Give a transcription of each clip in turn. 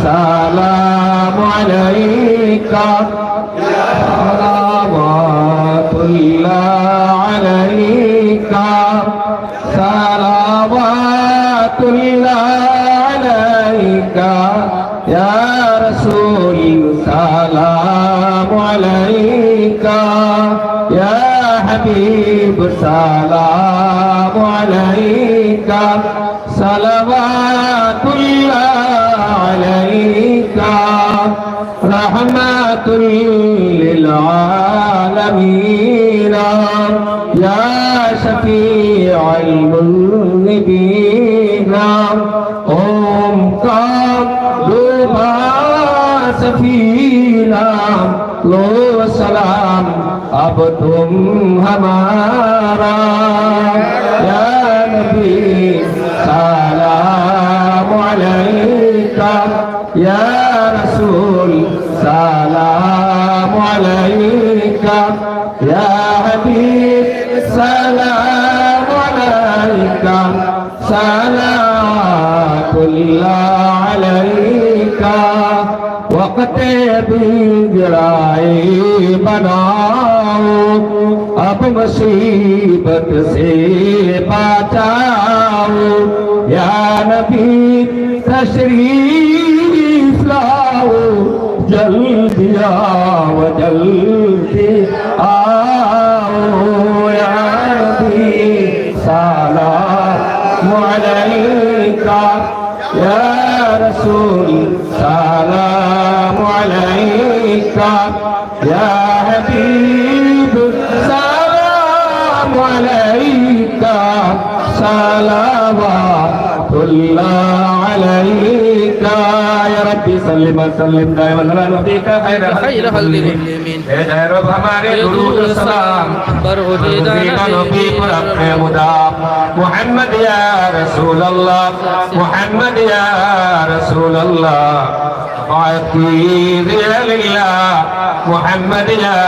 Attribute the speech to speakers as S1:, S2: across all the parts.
S1: السلام عليك. يا صلوات الله عليك. صلوات الله عليك. يا رسول سلام عليك. يا حبيب سلام عليك. صلوات الله عليك. رحمة للعالمين يا شفيع المذنبين أمك دوبا سفينا لو سلام اب تم ہمارا یا نبی سلام علیکہ یا عليك يا حبيب سلام عليك سلام الله عليك وقت بجرائی بناؤ اب مصیبت سے بچاؤ یا نبی تشریف जल्दी आओ जल्दी आओ या नबी सलाम अलैका या रसूल सलाम अलैका या हबीब सलाम अलैका सलावतुल्लाह अलैका ربي سلم وسلم دائما على نبيك خير خير
S2: خلق المسلمين اے
S1: رب ہمارے درود و سلام
S2: پر حدیدا
S1: نبی پر اپنے خدا محمد یا رسول اللہ محمد یا رسول اللہ وأكوي بأهل محمد يا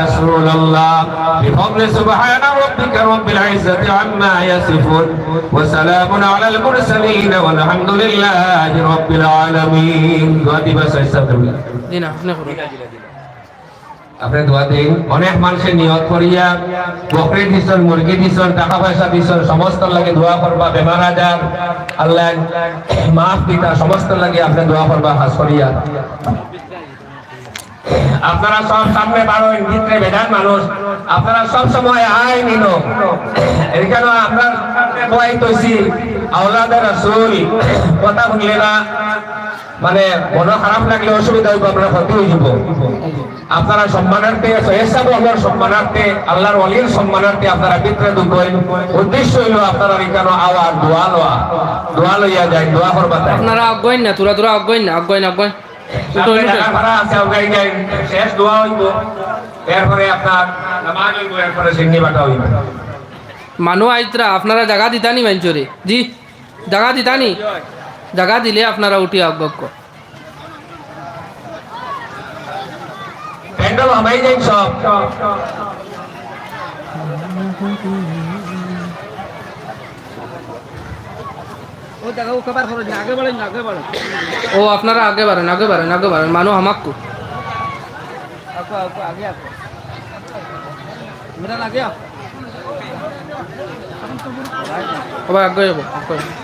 S1: رسول الله. بفضل سبحان ربك رب العزة عما يصفون وسلام على المرسلين والحمد لله رب العالمين. بس أستغفر الله.
S2: আপনি
S1: দোয়া দিন। অনেক মানুষের নিয়ত করিয়া বকরি দিছন, মুরগি দিছন, টাকা পয়সা দিছন, সমস্ত লাগে দোয়া করবা, বেমার আজার, আল্লাহ মাফ পিতা সমস্ত লাগে আপনি দোয়া করবা হাস করিয়া। আপনারা সব সামনে পারেন ভিতরে বেদান মানুষ, আপনারা সব সময় আয় নিল এখানে আমরা দোয়াই তৈছি? আওলাদের রাসূল, কথা শুনলে না মানে মন খারাপ লাগলে অসুবিধা হইব, আপনার ক্ষতি হয়ে যাব। আপনারা সম্মানার্থে সহেসাব আল্লাহর সম্মানার্থে আল্লাহর অলির সম্মানার্থে আপনারা ভিতরে ঢুকেন উদ্দেশ্য হইল আপনারা এখানে আওয়ার দোয়া লওয়া। দোয়া লইয়া যায় দোয়া করবা
S2: আপনারা অজ্ঞান না? তোরা তোরা অজ্ঞান না? অজ্ঞান অজ্ঞান
S1: শেষ। দোয়া হইব। এরপরে আপনার নামাজ হইব এরপরে সিন্নি বাটা হইব।
S2: মানুষ আইতরা আপনারা জায়গা দিতানি মাঞ্চরে জি জায়গা দিতানি। জায়গা দিলে আপনারা উঠি অজ্ঞ
S1: হামাই যাই সব
S2: ও আপনারা আগে বাড়েন আগে বাড়েন আগে বাড়েন মানুষ আমাক্কু সবাই আগে যাব আগে। যাব।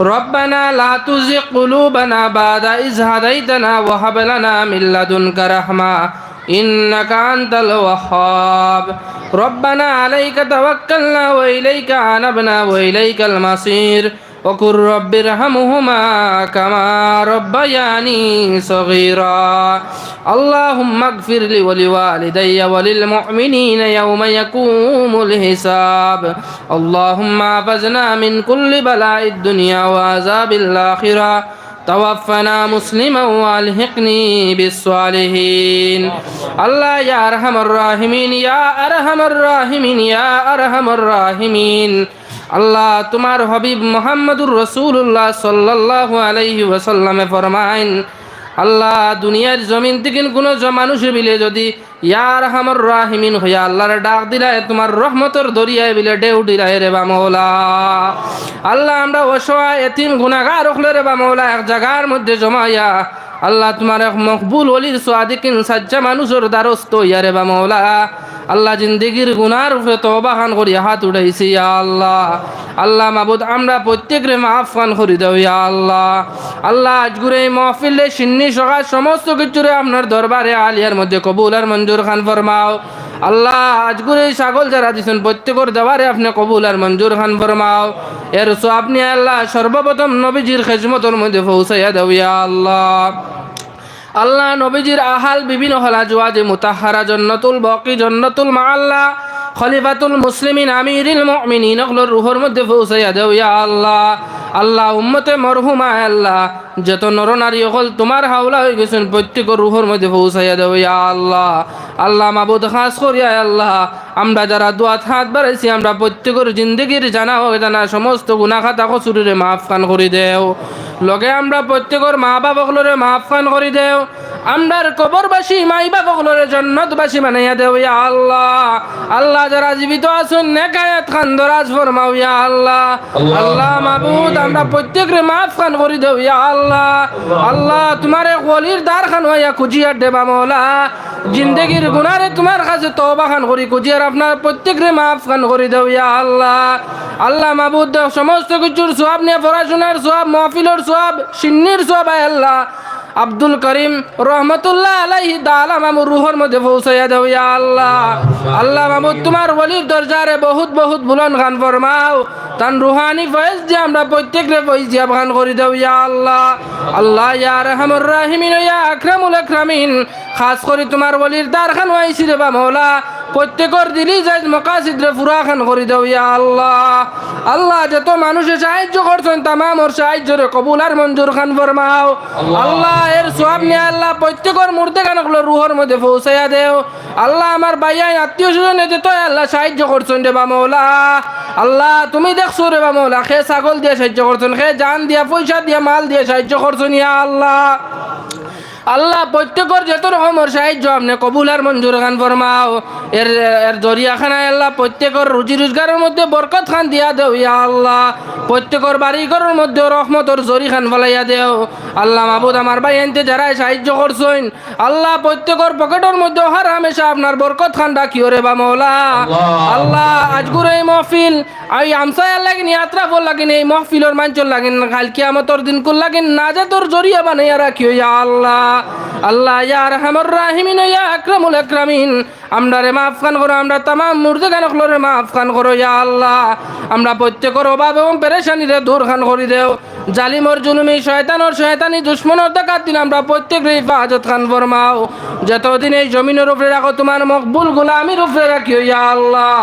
S2: ربنا لا تزغ قلوبنا بعد إذ هديتنا وهب لنا من لدنك رحمة إنك أنت الوهاب. ربنا عليك توكلنا وإليك عنبنا وإليك المصير. وقل رب ارحمهما كما ربياني صغيرا. اللهم اغفر لي ولوالدي وللمؤمنين يوم يقوم الحساب. اللهم احفظنا من كل بلاء الدنيا وعذاب الآخرة. توفنا مسلما وألحقني بالصالحين. الله يا أرحم الراحمين يا أرحم الراحمين يا أرحم الراحمين. আল্লাহ তোমার হবিব মোহাম্মদুর রসুল্লাহ সাল্লাহ আলাইহি ওয়াসাল্লামে ফরমাইন, আল্লাহ দুনিয়ার জমিন থেকে কোনো মানুষ বিলে যদি ইয়ার হামর রাহিমিন হইয়া আল্লাহর ডাক দিলায়, তোমার রহমতর দরিয়ায় বিলে ডেউ দিলায় রে বা মৌলা আল্লাহ আমরা অসহায়, এতিম গুনাগার রখলে রে বা মৌলা এক জায়গার মধ্যে জমাইয়া আল্লাহ তোমার এক মকবুল অলির সোয়াদিকিন সাজ্জা মানুষের দ্বারস্থ ইয়া রে বা মৌলা আল্লাহ জিন্দিগির গুনার উপরে তবাখান করি, হাত উঠাইছি, ইয়া আল্লাহ। আল্লাহ মাবুদ, আমরা প্রত্যেকরে মাফ খান করি দেও, ইয়া আল্লাহ। আল্লাহ আজগুরে এই মহফিলে সিন্নি সকাল সমস্ত কিছুরে আপনার দরবারে আলিয়ার মধ্যে কবুল আর মঞ্জুর খান ফরমাও। আল্লাহ আজগুরে এই ছাগল যারা দিছেন, প্রত্যেকর দেওয়ারে আপনি কবুল আর মঞ্জুর খান ফরমাও। এর সো আপনি আল্লাহ সর্বপ্রথম নবীজির খেজমতর মধ্যে পৌঁছাইয়া দেও, ইয়া আল্লাহ। আল্লাহ নবীজির আহাল বিভিন্ন হলা জোয়াজে মুতাহারা জন্নতুল বকি জন্নতুল মা আল্লাহ খলিফাতুল মুসলিমিন আমিরিল মুমিনিন অগলোর রুহর মধ্যে পৌঁছাইয়া দেও ইয়া আল্লাহ। আল্লাহ উম্মতে মরহুমা আল্লাহ। যত নরনারী অকল তোমার হাওলা হয়ে গেছেন প্রত্যেক রুহর মধ্যে পৌঁছাইয়া দেও ইয়া আল্লাহ আল্লাহ মাবুদ খাস করিয়া আল্লাহ। আমরা যারা দোয়াত হাত বাড়াইছি আমরা প্রত্যেকের জিন্দগির জানা হোক জানা সমস্ত গুনা খাতা কচুরিরে মাফ খান করে দেও। লগে আমরা প্রত্যেকের মা বাবকলরে মাফ খান করে দেও। আমরার কবরবাসী মাই বাবকলরে জন্নতবাসী বানাইয়া দেও ইয়া আল্লাহ। আল্লাহ যারা জীবিত আছেন নেকায়াত খান দরাজ ফরমাও ইয়া আল্লাহ। আল্লাহ মাবুদ আমরা প্রত্যেকরে মাফ খান করে দেও ইয়া আল্লাহ। আল্লাহ তোমার এক ওলির দ্বার খান হইয়া খুঁজিয়ার দেবা মৌলা। জিন্দগির গুনারে তোমার কাছে তওবা খান করি কুজিয়ার আপনার প্রত্যেকরে মাফ খান করে দেও ইয়া আল্লাহ। আল্লাহ দেও, সমস্ত কিছুর সোয়াব নিয়ে পড়াশোনার সোয়াব মহফিলের সোয়াব সিন্নির আয় আল্লাহ। আব্দুল করিম রহমতুল্লাহ আলাইহি দালা মামুর রুহর মধ্যে পৌঁছাইয়া দেও ইয়া আল্লাহ। আল্লাহ মামুদ, তোমার ওলির দরজারে বহুত বহুত বুলন খান ফরমাও। তান রুহানি ফয়েজ দিয়ে আমরা প্রত্যেকরে ফয়েজ দিয়া খান করে দেও ইয়া আল্লাহ। আল্লাহ ইয়া রহমুর রাহিমিন ইয়া আকরামুল আকরামিন। খাস করে তোমার ওলির দ্বার খান হয়েছি রে বা মৌলা। প্রত্যেকর দিলি যাই মকাসিদরে ফুরা খান করে দেও ইয়া আল্লাহ। আল্লাহ যত মানুষে সাহায্য করছেন তামাম ওর সাহায্যরে কবুল আর মঞ্জুর খান ফরমাও। আল্লাহ। এর সব নিয়ে আল্লাহ প্রত্যেকর মূর্তি খানগুলো রুহর মধ্যে পৌঁছাইয়া দেও। আল্লাহ আমার ভাইয়া আত্মীয় স্বজন এতে তো আল্লাহ সাহায্য করছেন রে বা মৌলা। আল্লাহ, তুমি দেখছ রে মৌলা খে ছাগল দিয়ে সাহায্য করছেন খে জান দিয়া, পয়সা দিয়া, মাল দিয়ে সাহায্য করছেন ইয়া আল্লাহ। আল্লাহ প্রত্যেকর যত রকমের সাহায্য আপনি কবুল আর মঞ্জুর খান ফরমাও এর এর জরিয়াখানায় আল্লাহ প্রত্যেকর রুজি রোজগারের মধ্যে বরকত খান দিয়া দেও ইয়া আল্লাহ। প্রত্যেকর বাড়ি ঘরের মধ্যে রহমতর জরি খান ফলাইয়া দেও। আল্লাহ মাবুদ আমার ভাই এনতে যারা সাহায্য করছেন আল্লাহ প্রত্যেকর পকেটের মধ্যে হর হামেশা আপনার বরকত খান ডাকিও রে বা মৌলা। আল্লাহ। আজগুর এই মহফিল এই আমসায় লাগিন ইয়াত্রা ফল লাগিন এই মহফিলর মাঞ্চল লাগিন কাল কিয়ামতর দিন কুল লাগিন না যে তোর জরিয়া বানাইয়া রাখিও ইয়া আল্লাহ। আল্লাহ ইয়া রহমর রাহিমিন ইয়া আকরামুল আকরামিন। আমরা রে মাফ খান করো, আমরা তামাম মুর্দে গান রে মাফ খান করো, ইয়া আল্লাহ। আমরা প্রত্যেকের অভাব এবং পেরেশানিরে দূর খান করি দেও। জালিমর জুলুমি শয়তানর শয়তানি দুশ্মনর দেখার দিন আমরা প্রত্যেকের হিফাজত খান ফরমাও। যতদিন এই জমিনের উপরে রাখো তোমার মকবুল গোলামির উপরে রাখিও, ইয়া আল্লাহ।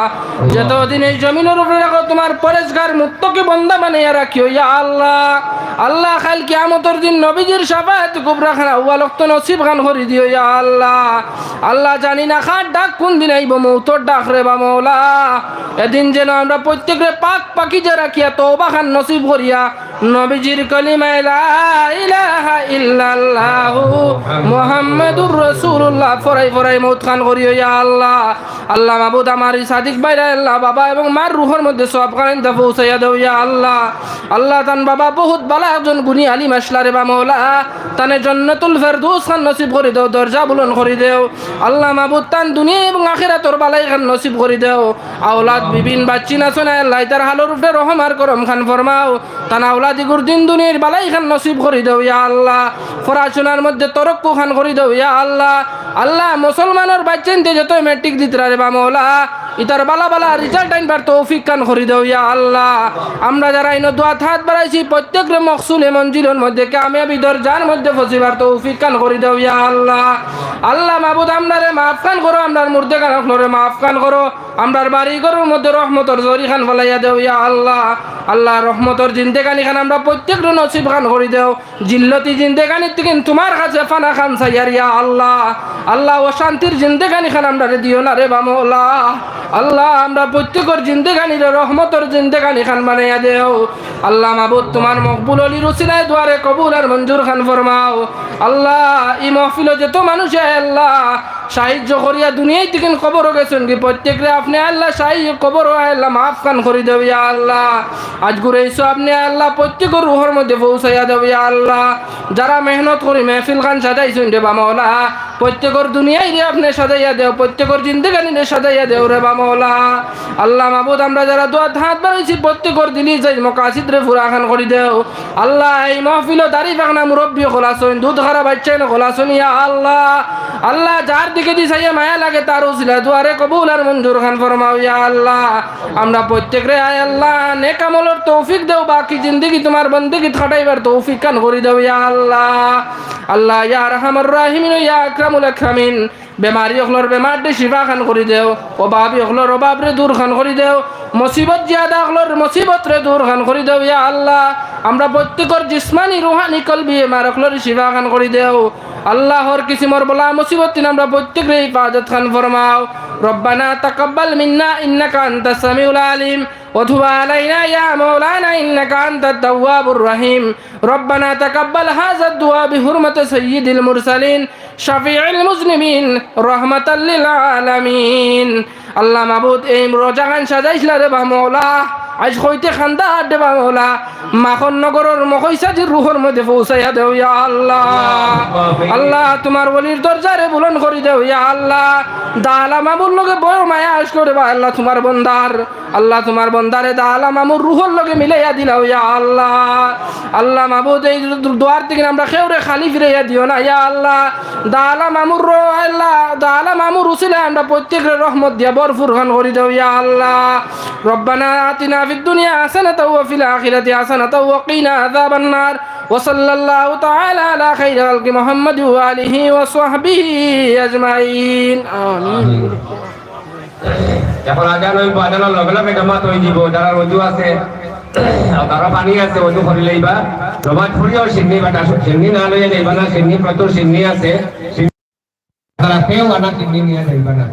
S2: যতদিন এই জমিনের উপরে রাখো তোমার পরেশগার মুক্তকে বন্দা বানাইয়া রাখিও, ইয়া আল্লাহ। আল্লাহ খাল কিয়ামতর দিন নবীজির সাফায়াত কুবরা খানা উয়া লক্ত নসিব খান করি দিও, ইয়া আল্লাহ। আল্লাহ জানি না খাট ডাক কোন দিন আইব মৌতর ডাক রে বা মৌলা। এদিন যেন আমরা প্রত্যেকরে পাক পাকি যে রাখিয়া তওবা খান নসিব করিয়া, নবীজির কলিমায় ইলাহা ইল্লাল্লাহু মুহাম্মাদুর রাসূলুল্লাহ। ফরাই ফরাই মৌত খান করিও ইয়া আল্লাহ। আল্লাহ মাবুদ আমার সাদিক ভাইরা আল্লাহ বাবা এবং মার রুহর মধ্যে সব কারেন দা পৌঁছাইয়া দেও ইয়া আল্লাহ। আল্লাহ তান বাবা বহুত বালা একজন গুণী আলী মাসলা রে বা মৌলা। তানে জন্নতুল ফেরদৌস খান নসিব করে দেও, দরজা বুলন করে দেও। আল্লাহ মাবুদ তান দুনিয়া এবং আখেরা তোর বালাই খান নসিব করে দেও। আওলাদ বিবিন বাচ্চি না শোনা আল্লাহ তার হালোর উঠে রহম আর করম খান ফরমাও। তান আওলাদ ইগুর দিন দুনিয়ার বালাই খান নসিব করে দেও, ইয়া আল্লাহ। পড়াশোনার মধ্যে তরক্কু খান করে দেও, ইয়া আল্লাহ। আল্লাহ, মুসলমানের যে যত মেট্রিক দিতে রে বা মৌলা ইতার বালা বালা রিজাল্ট আইনবার তৌফিক কান করি দেও, ইয়া আল্লাহ। আমরা যারা ইনো দোয়া হাত বাড়াইছি, প্রত্যেকরে মকসুলে মঞ্জিলের মধ্যে, কামিয়াবি দরজার মধ্যে ফসিবার তৌফিক কান করি দেও, ইয়া আল্লাহ। আল্লাহ মাহবুদ আমরারে মাফ খান করো, আমরার মুর্দে খান আপনারে মাফ খান করো। আমরার বাড়ি ঘরের মধ্যে রহমতর জরি খান ফলাইয়া দেও, ইয়া আল্লাহ। আল্লাহ রহমতর জিন্দেগানি খান আমরা প্রত্যেকটা নসিব খান করি দেও। জিল্লতি জিন্দেগানি থেকে তোমার কাছে ফানা খান সাইয়ার ইয়া আল্লাহ। আল্লাহ ও শান্তির জিন্দেগানি খান আমরা দিও না রে বামলা আল্লাহ, আমরা প্রত্যেকের জিন্দেগানি রে রহমতর জিন্দেগানি খান বানাইয়া দেও। আল্লাহ মাবুদ, তোমার মকবুল অলি রুসিনায় দুয়ারে কবুল আর মঞ্জুর খান ফরমাও। আল্লাহ ই মহফিল যেত মানুষে আল্লাহ সাহায্য করিয়া দুনিয়ায় থেকে খবর গেছেন কি? প্রত্যেকরে আপনি আল্লাহ সাহায্য খবর আল্লাহ মাফ খান করি দেব আল্লাহ। আজ ঘুরে এসো আপনি আল্লাহ, প্রত্যেকের রুহর মধ্যে পৌঁছাইয়া দেব আল্লাহ। যারা মেহনত করি মেহফিল খান সাজাইছেন রে বামলা প্রত্যেকের দুনিয়ায় রে আপনি সাজাইয়া দেও, প্রত্যেকের জিন্দেগানি রে সাজাইয়া দেও রে বামলা আল্লাহ মাবুদ, আমরা যারা দোয়া হাত বাড়াইছি, প্রত্যেকের দিলি যাই মকাসিদ রে ফুরা খান করি দেও। আল্লাহ এই মহফিল দাড়ি বাগনা মুরব্বী খোলাছন দুধ খারা বাচ্চাই না খোলাছন ইয়া আল্লাহ। আল্লাহ যার দিকে দি চাইয়া মায়া লাগে, তার উসিলা দুয়ারে কবুল আর মঞ্জুর খান ফরমাও, ইয়া আল্লাহ। আমরা প্রত্যেক রে, আয় আল্লাহ নেকামলের তৌফিক দেও, বাকি জিন্দগি তোমার বন্দেগি খাটাইবার তৌফিক কান করি দেও, ইয়া আল্লাহ। আল্লাহ, ইয়া রহমান রাহিমিন, ইয়া আকরামুল আকরামিন। বেমারি অখলর বেমার দে শিফা খান করি দেও অভাবী অখলর অভাব রে দূর খান করি দেও মুসিবত জিয়াদা অখলর মুসিবত রে দূর খান করি দেও, ইয়া আল্লাহ, আমরা প্রত্যেকর জিসমানি, রুহানি, কলবি, এমার অখলর শিফা খান করি দেও। আল্লাহর কিসিমর বলা মুসিবত তিন আমরা প্রত্যেক রে ইবাদত খান ফরমাও। রব্বানা তাকাব্বাল মিন্না, ইন্নাকা আনতাস সামিউল আলিম। وتب علينا يا مولانا إنك أنت التواب الرحيم ربنا تقبل هذا الدعاء بحرمة سيد المرسلين شفيع المذنبين رحمة للعالمين আল্লাহ মাবুদ এই রোজা খান সাজাইছিল রে বা মৌলা আজ হইতে খান্দা দে বা মৌলা মাখন নগরের মকইসাজির রুহর মধ্যে পৌঁছাইয়া দেও ইয়া আল্লাহ আল্লাহ তোমার বলির দরজারে বুলন করি দেও ইয়া আল্লাহ দালা মামুর লগে বড় মায়া আস করে বা আল্লাহ তোমার বন্দার আল্লাহ তোমার বন্দারে দালা মামুর রুহর লগে মিলাইয়া দিলাও ইয়া আল্লাহ আল্লাহ মাবুদ এই দোয়ার থেকে আমরা খেউরে খালি ফিরাইয়া দিও না ইয়া আল্লাহ দালা মামুর রো আল্লাহ দালা মামুর উসিলে আমরা প্রত্যেকের রহমত দিয়া বরফুর খান করি দেও ইয়া আল্লাহ রব্বানা আতিনা ফিদ দুনিয়া হাসানাতাও ওয়া ফিল আখিরাতি হাসানাতাও ওয়া কিনা আযাবান নার وصلى الله تعالى على خير خلق محمد وآله وصحبه أجمعين آمين
S1: এখন আজান হইব আজানের লগে লগে জমা তৈ দিব যারা রজু আছে তারা পানি আছে করি লইবা। জমা আর সিন্নি বাটা, সিন্নি না লইয়া যাইবা না, সিন্নি প্রচুর সিন্নি আছে। তারা কেউ আনা সিন্নি নিয়ে যাইবা না।